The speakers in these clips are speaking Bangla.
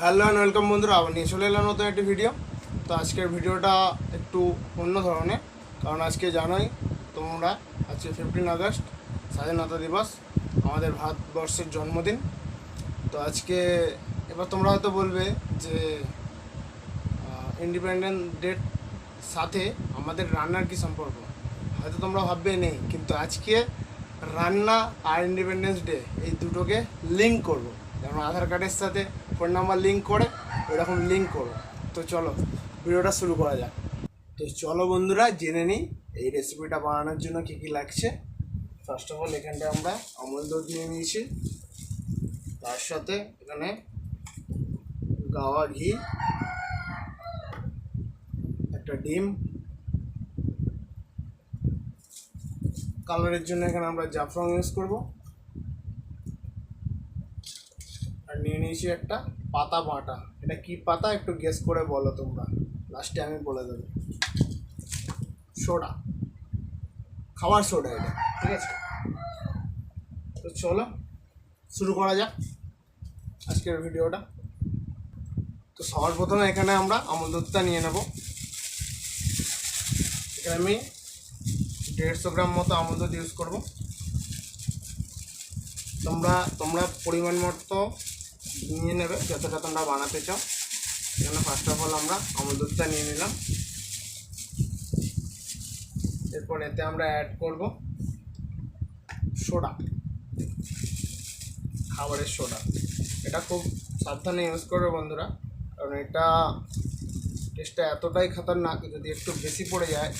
হ্যালো অ্যান্ড ওয়েলকাম বন্ধুরা, আবার নিয়ে চলে এলাম নতুন একটি ভিডিও তো আজকের ভিডিওটা একটু অন্য ধরনের, কারণ আজকে জানোই তোমরা, আজকে ফিফটিন আগস্ট, স্বাধীনতা দিবস, আমাদের ভারতবর্ষের জন্মদিন। তো আজকে এবার তোমরা হয়তো বলবে যে ইন্ডিপেন্ডেন্স ডেট সাথে আমাদের রান্নার কি সম্পর্ক? হয়তো তোমরা ভাববে নেই, কিন্তু আজকে রান্না আর ইন্ডিপেন্ডেন্স ডে এই দুটোকে লিঙ্ক করব। যেমন আধার কার্ডের সাথে ফোন নাম্বার লিঙ্ক করে, এরকম লিঙ্ক করো। তো চলো, ভিডিওটা শুরু করা যাক। তো চলো বন্ধুরা, জেনে নিই এই রেসিপিটা বানানোর জন্য কী কী লাগছে। ফার্স্ট অফ অল এখানটায় আমরা আমল দুধ নিয়ে নিয়েছি। তার সাথে এখানে গাওয়া ঘি, একটা ডিম। কালারের জন্য এখানে আমরা জাফরং ইউজ করব। আর নিয়ে নিয়েছি একটা পাতা বাটা। এটা কি পাতা? একটু গেস করে বলো তোমরা। লাস্টে আমি বলে দেবো। সোডা। খাবার সোডা এটা, ঠিক আছে? তো চলো, শুরু করা যাক আজকের ভিডিওটা। তো সবার প্রথমে এখানে আমরা আমল দুধটা নিয়ে নেব। এখানে আমি দেড়শো গ্রাম মতো আমল দুধ ইউজ করব। তোমরা তোমরা পরিমাণ মতো নিয়ে নেবে যতটা তোমরা বানাতে চাও এখানে ফার্স্ট অফ অল আমরা আমল দুধটা নিয়ে নিলাম। এরপর এতে আমরা অ্যাড করব সোডা। খাবারের সোডা। এটা খুব সাবধানে ইউজ করবে বন্ধুরা, কারণ এটা টেস্টটা এতটাই খাতারনাক যদি একটু বেশি পড়ে যায়,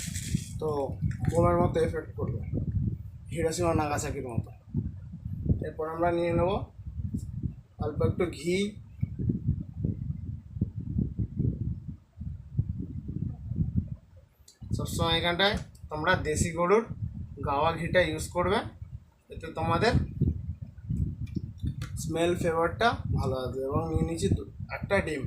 তো বোমার মতো এফেক্ট করবে। হিরোসীমা নাগাসাকির মতো। এরপর আমরা নিয়ে নেব অল্প একটু ঘি। সবসময় এখানটায় তোমরা দেশি গরুর গাওয়া ঘিটা ইউজ করবে। এতে তোমাদের স্মেল ফ্লেভারটা ভালো আসবে এবং নিয়ে নিচ্ছি একটা ডিম।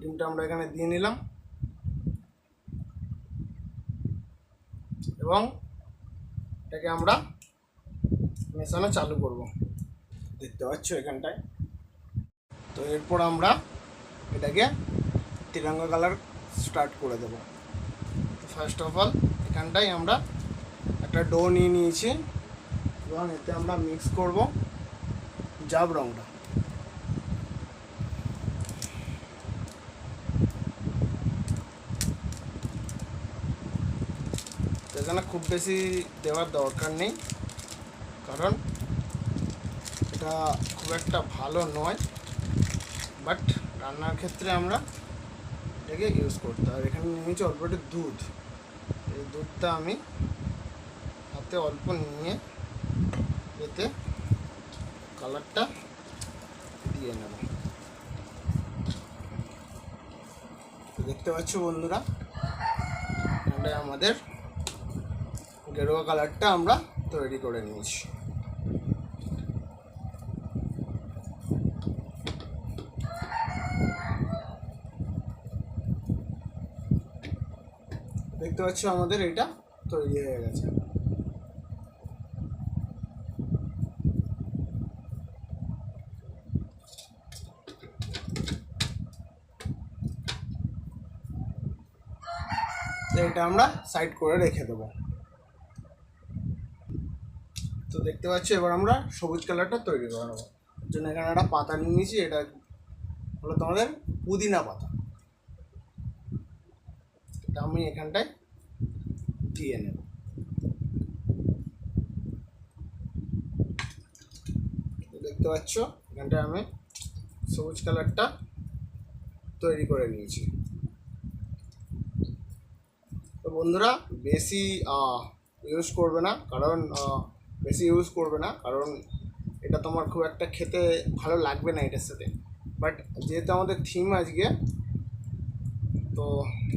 ডিমটা আমরা এখানে দিয়ে নিলাম। এবং এটাকে আমরা মেশানো চালু করব। দেখতে পাচ্ছ এখানটায়। তো এরপর আমরা এটাকে তিরঙ্গা কালার স্টার্ট করে দেবো। ফার্স্ট অফ অল এখানটায় আমরা একটা ডো নিয়ে নিয়েছি। এবং এতে আমরা মিক্স করব জাব রংটা। এখানে খুব বেশি দেওয়ার দরকার নেই। কারণ এটা খুব একটা ভালো নয়। বাট রান্নার ক্ষেত্রে আমরা এটাকে ইউজ করতে আর এখানে নিয়েছি অল্প একটু দুধ। এই দুধটা আমি হাতে অল্প নিয়ে এতে কালারটা দিয়ে নেব। দেখতে পাচ্ছ বন্ধুরা আমাদের গেরুয়া কালারটা আমরা তৈরি করে নিয়েছি। দেখতে পাচ্ছ আমাদের এটা তৈরি হয়ে গেছে। এটা আমরা সাইড করে রেখে দেবো। তো দেখতে পাচ্ছ, এবার আমরা সবুজ কালারটা তৈরি করে নেব। জন্য এখানে একটা পাতা নিয়ে নিয়েছি, এটা হলো তোমাদের পুদিনা পাতা। এটা আমি এখানটায় দিয়ে নেব। দেখতে পাচ্ছ, এখানটায় আমি সবুজ কালারটা তৈরি করে নিয়েছি। তো বন্ধুরা, বেশি ইউজ করবে না, কারণ বেশি ইউজ করবে না, কারণ এটা তোমার খুব একটা খেতে ভালো লাগবে না এটার সাথে। বাট যেহেতু আমাদের থিম আজকে, তো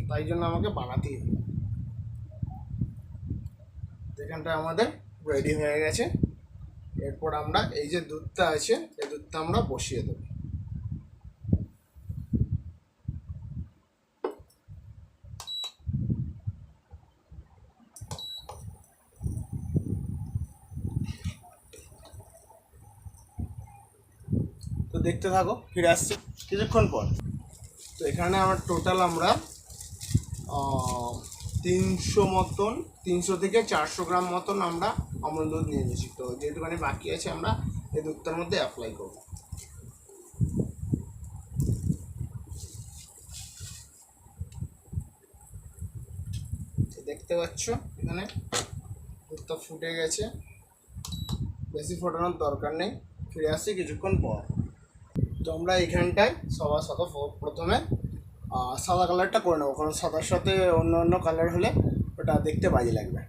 তাই জন্য আমাকে বানাতেই হবে। এখানটা আমাদের রেডি হয়ে গেছে। এরপর আমরা এই যে দুধটা আছে, এই দুধটা আমরা বসিয়ে দেবো। দেখতে থাকো, ফিরে আসছি কিছুক্ষণ পর। তো এখানে আমার টোটাল আমরা তিনশো মতন, তিনশো থেকে চারশো গ্রাম মতন আমরা আমল দুধ নিয়ে নিয়েছি। তো যেটুখানি বাকি আছে, আমরা এই দুধটার মধ্যে অ্যাপ্লাই করব। দেখতে পাচ্ছ, এখানে দুধটা ফুটে গেছে। বেশি ফোটানোর দরকার নেই। ফিরে আসছি কিছুক্ষণ পর। তো আমরা এখানটায় সবার সাথে প্রথমে সাদা কালারটা করে নেব, কারণ সাদার সাথে অন্য অন্য কালার হলে ওটা দেখতে বাজে লাগবে।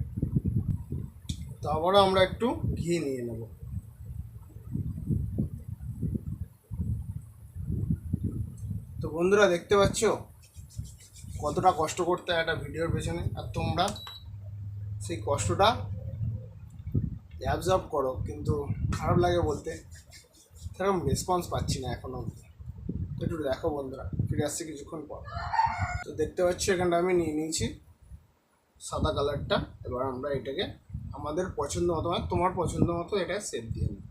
তো আবারও আমরা একটু ঘি নিয়ে নেব। তো বন্ধুরা, দেখতে পাচ্ছ? কতটা কষ্ট করতে একটা ভিডিওর পেছনে, আর তোমরা সেই কষ্টটা অ্যাবজর্ব করো, কিন্তু খারাপ লাগে বলতে। সেরকম রেসপন্স পাচ্ছি না এখনও অবধি। একটু দেখো বন্ধুরা, ফিরে আসছি কিছুক্ষণ পর। তো দেখতে পাচ্ছি, এখানটা আমি নিয়ে নিয়েছি সাদা কালারটা এবার আমরা এটাকে আমাদের পছন্দ মতো মানে তোমার পছন্দ মতো এটা সেট দিয়ে নিই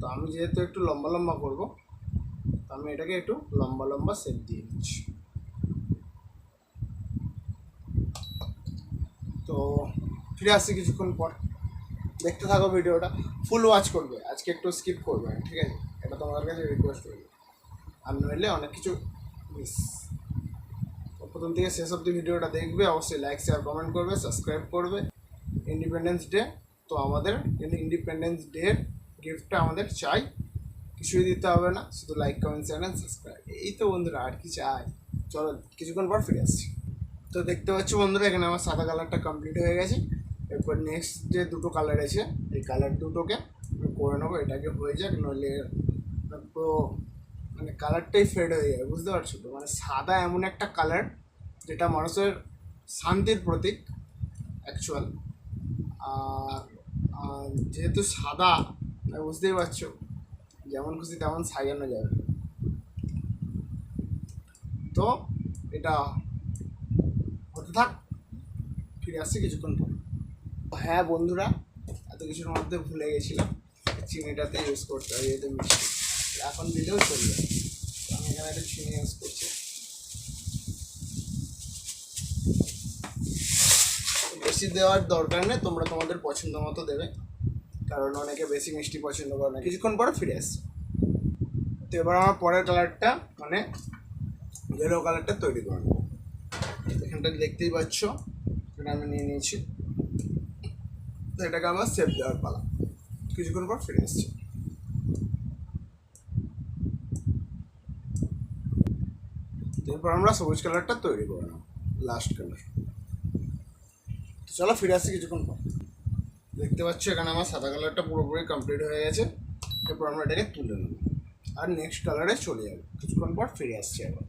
তো আমি যেহেতু একটু লম্বা লম্বা করব আমি এটাকে একটু লম্বা লম্বা সেট দিয়ে নিচ্ছি। তো ফিরে আসছি কিছুক্ষণ পর। দেখতে থাকো ভিডিওটা ফুল ওয়াচ করবে, আজকে একটু স্কিপ করবে, ঠিক আছে? এটা তোমাদের কাছে রিকোয়েস্ট করবে আর নইলে অনেক কিছু মিস প্রথম থেকে শেষ অব্দি ভিডিওটা দেখবে, অবশ্যই লাইক শেয়ার কমেন্ট করবে সাবস্ক্রাইব করবে। ইন্ডিপেন্ডেন্স ডে তো আমাদের ইন্ডিপেন্ডেন্স ডের গিফটটা আমাদের চাই, কিছুই দিতে হবে না, শুধু লাইক কমেন্ট চ্যানেল সাবস্ক্রাইব এই তো বন্ধুরা, আর কি চাই? চলো, কিছুক্ষণ পর ফিরে আসছি। তো দেখতে পাচ্ছ বন্ধুরা, এখানে আমার সাদা কালারটা কমপ্লিট হয়ে গেছে। এরপর নেক্সট যে দুটো কালার আছে, এই কালার দুটোকে করে নেব, এটাকে হয়ে যাক, নইলে পুরো মানে কালারটাই ফেড হয়ে যায় বুঝতে পারছ তো? মানে সাদা এমন একটা কালার যেটা মানুষের শান্তির প্রতীক অ্যাকচুয়াল আর যেহেতু সাদা বুঝতেই পারছ, যেমন খুশি তেমন সাজানো যাবে। তো এটা হতে থাক, ফিরে আসছি কিছুক্ষণ পর। হ্যাঁ বন্ধুরা, এত কিছুর মধ্যে ভুলে গেছিলাম। চিনিটাতে ইউজ করতে হয়, যেহেতু মিষ্টি। এখন দিলেও চলবে। আমি এখানে একটা চিনি ইউজ করছি। বেশি দেওয়ার দরকার নেই, তোমরা তোমাদের পছন্দ মতো দেবে। কারণ অনেকে বেশি মিষ্টি পছন্দ করে না। কিছুক্ষণ পরে ফিরে আসছে। তো এবার আমার পরের কালারটা মানে ইয়েলো কালারটা তৈরি করে নেব। এখানটা দেখতেই পাচ্ছ, এটা আমি নিয়ে নিয়েছি। এটাকে আমার সেভ দেওয়ার পালা। কিছুক্ষণ পর ফিরে এসছি। এরপর আমরা সবুজ কালারটা তৈরি করে নেব লাস্ট কালার চলো ফিরে আসছি কিছুক্ষণ পর। দেখতে পাচ্ছ এখানে আমার সাদা কালারটা পুরোপুরি কমপ্লিট হয়ে গেছে। এরপর আমরা এটাকে তুলে নেব। আর নেক্সট কালারে চলে যাব। কিছুক্ষণ পর ফিরে আসছি আবার।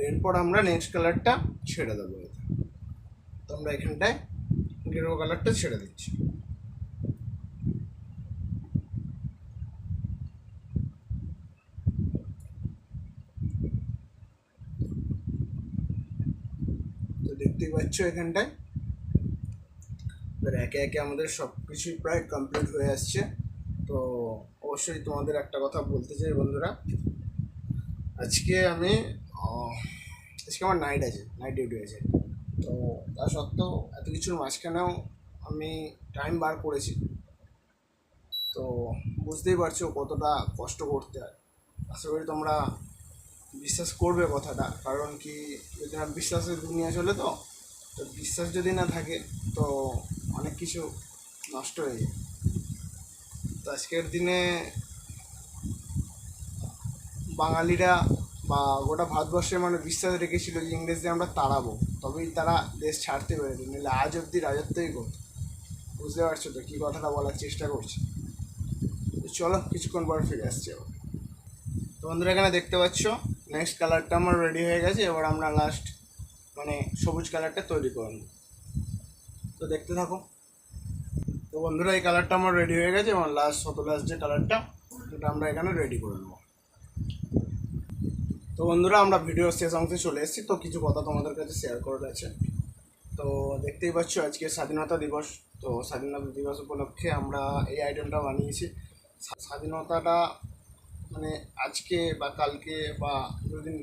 এরপর আমরা নেক্সট কালারটা ছেড়ে দেবো। আমরা এখানটায় গেরুয়া কালারটা ছেড়ে দিচ্ছি। তো দেখতেই পাচ্ছ এখানটায়। এবার একে একে আমাদের সব কিছুই প্রায় কমপ্লিট হয়ে আসছে। তো অবশ্যই তোমাদের একটা কথা বলতে চাই বন্ধুরা। আজকে আমি আজকে আমার নাইট আছে নাইট ডিউটি আছে। তো তা সত্ত্বেও এত কিছুর মাঝখানেও আমি টাইম বার করেছি। তো বুঝতেই পারছ কতটা কষ্ট করতে হয়। আশা করি তোমরা বিশ্বাস করবে কথাটা, কারণ কি যদি না বিশ্বাসের দুনিয়া চলে তো তো বিশ্বাস যদি না থাকে তো অনেক কিছু নষ্ট হয়ে যায়। তো আজকের দিনে বাঙালিরা বা গোটা ভারতবর্ষের মানে বিশ্বাস রেখেছিল যে ইংরেজদের আমরা তাড়াবো। তবেই তারা দেশ ছাড়তে পেরেছে, নাহলে আজ অব্দি রাজত্বই করতো বুঝতে পারছ তো কী কথাটা বলার চেষ্টা করছি? চলো, কিছুক্ষণ পর ফিরে আসছি আবার। তো বন্ধুরা, এখানে দেখতে পাচ্ছ নেক্সট কালারটা আমার রেডি হয়ে গেছে, এবার আমরা লাস্ট মানে সবুজ কালারটা তৈরি করে নেব। তো দেখতে থাকো। তো বন্ধুরা, এই কালারটা আমার রেডি হয়ে গেছে, এবং লাস্ট শত লাস্ট যে কালারটা সেটা আমরা এখানে রেডি করে নেব। তো বন্ধুরা, আমরা ভিডিও শেষ অংশে চলে এসেছি। তো কিছু কথা তোমাদের কাছে শেয়ার করার আছে তো দেখতেই পাচ্ছ, আজকে স্বাধীনতা দিবস। তো স্বাধীনতা দিবস উপলক্ষে আমরা এই আইটেমটা বানিয়েছি। স্বাধীনতাটা মানে আজকে বা কালকে বা দুদিন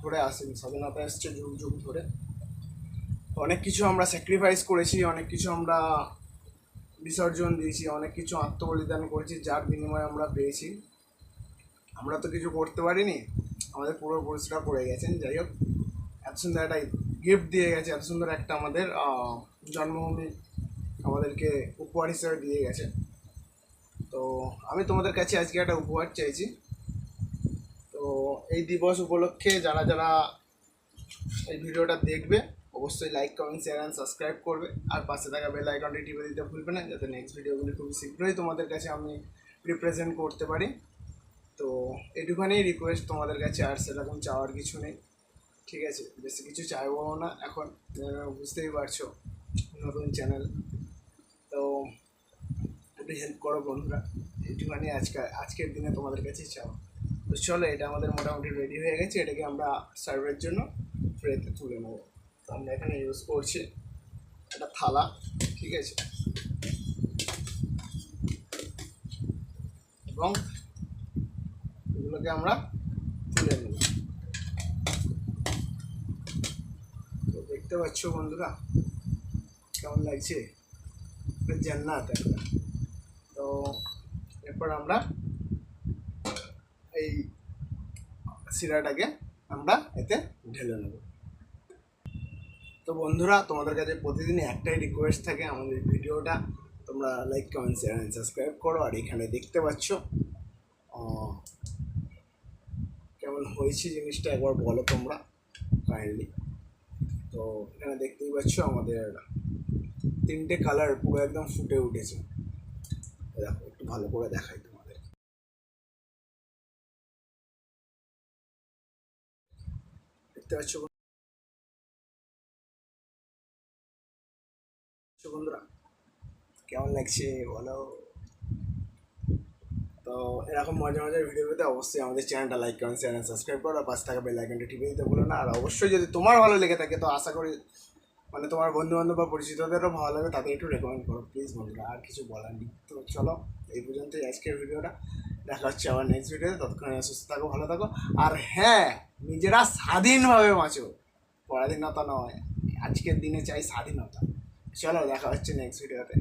ধরে আসেনি। স্বাধীনতা এসছে যুগ যুগ ধরে। অনেক কিছু আমরা স্যাক্রিফাইস করেছি, অনেক কিছু আমরা বিসর্জন দিয়েছি, অনেক কিছু আত্মবলিদান করেছি, যার বিনিময়ে আমরা পেয়েছি। আমরা তো কিছু করতে পারিনি। আমাদের পুরো পূর্বপুরুষরা করে গেছেন যাই হোক, এত সুন্দর একটা গিফট দিয়ে গেছে, এত সুন্দর একটা আমাদের জন্মভূমি আমাদেরকে উপহার হিসেবে দিয়ে গেছে। তো আমি তোমাদের কাছে আজকে একটা উপহার চাইছি। তো এই দিবস উপলক্ষে যারা যারা এই ভিডিওটা দেখবে, অবশ্যই like comment share and subscribe করবে। আর পাশে থাকা বেল আইকনটি টিপে দিতে ভুলবে না, যাতে নেক্সট ভিডিওগুলি খুব শীঘ্রই তোমাদের কাছে আমি রিপ্রেজেন্ট করতে পারি। তো এটুখানি রিকোয়েস্ট তোমাদের কাছে, আর সেরকম চাওয়ার কিছু নেই। ঠিক আছে? বেশি কিছু চাইব না। এখন বুঝতেই পারছ, নতুন চ্যানেল তো একটু হেল্প করো বন্ধুরা। এইটুখানি আজকে, আজকের দিনে তোমাদের কাছে চাও তো চলো, এটা আমাদের মোটামুটি রেডি হয়ে গেছে। এটাকে আমরা সার্ভের জন্য ট্রেতে তুলে নেব। তো আমরা এখানে ইউজ করছি একটা থালা। ঠিক আছে? এবং এগুলোকে আমরা তুলে নেব। তো দেখতে পাচ্ছ বন্ধুরা, কেমন লাগছে? জান্নাত একটা। তো এরপর আমরা এই সিরাটাকে আমরা এতে ঢেলে নেব। তো বন্ধুরা, তোমাদের কাছে প্রতিদিন একটাই রিকোয়েস্ট থাকে আমাদের ভিডিওটা। তোমরা লাইক কমেন্ট শেয়ার সাবস্ক্রাইব করো। আর এখানে দেখতে পাচ্ছ কেমন হয়েছে জিনিসটা একবার বলো তোমরা কাইন্ডলি তো এখানে দেখতেই পাচ্ছ আমাদের তিনটে কালার পুরো একদম ফুটে উঠেছে। দেখো, একটু ভালো করে দেখাই তোমাদের। দেখতে পাচ্ছ বন্ধুরা? কেমন লাগছে বলো? তো এরকম মজা মজার ভিডিও পেতে অবশ্যই আমাদের চ্যানেলটা লাইক কমেন্ট চ্যানেল সাবস্ক্রাইব করো আর পাশে থাকা বেল আইকনটা টিপে দিতে বলো না। আর অবশ্যই যদি তোমার ভালো লেগে থাকে, তো আশা করি মানে তোমার বন্ধু বান্ধব বা পরিচিতদেরও ভালো লাগে, তাদের একটু রেকমেন্ড করো। প্লিজ বন্ধুরা, আর কিছু বলার নেই। তো চলো, এই পর্যন্তই আজকের ভিডিওটা দেখা হচ্ছে আবার নেক্সট ভিডিওতে ততক্ষণে সুস্থ থাকো, ভালো থাকো। আর হ্যাঁ নিজেরা স্বাধীনভাবে বাঁচো। পরাধীনতা নয়, আজকের দিনে চাই স্বাধীনতা। চলো, দেখা হচ্ছে নেক্সট ভিডিওতে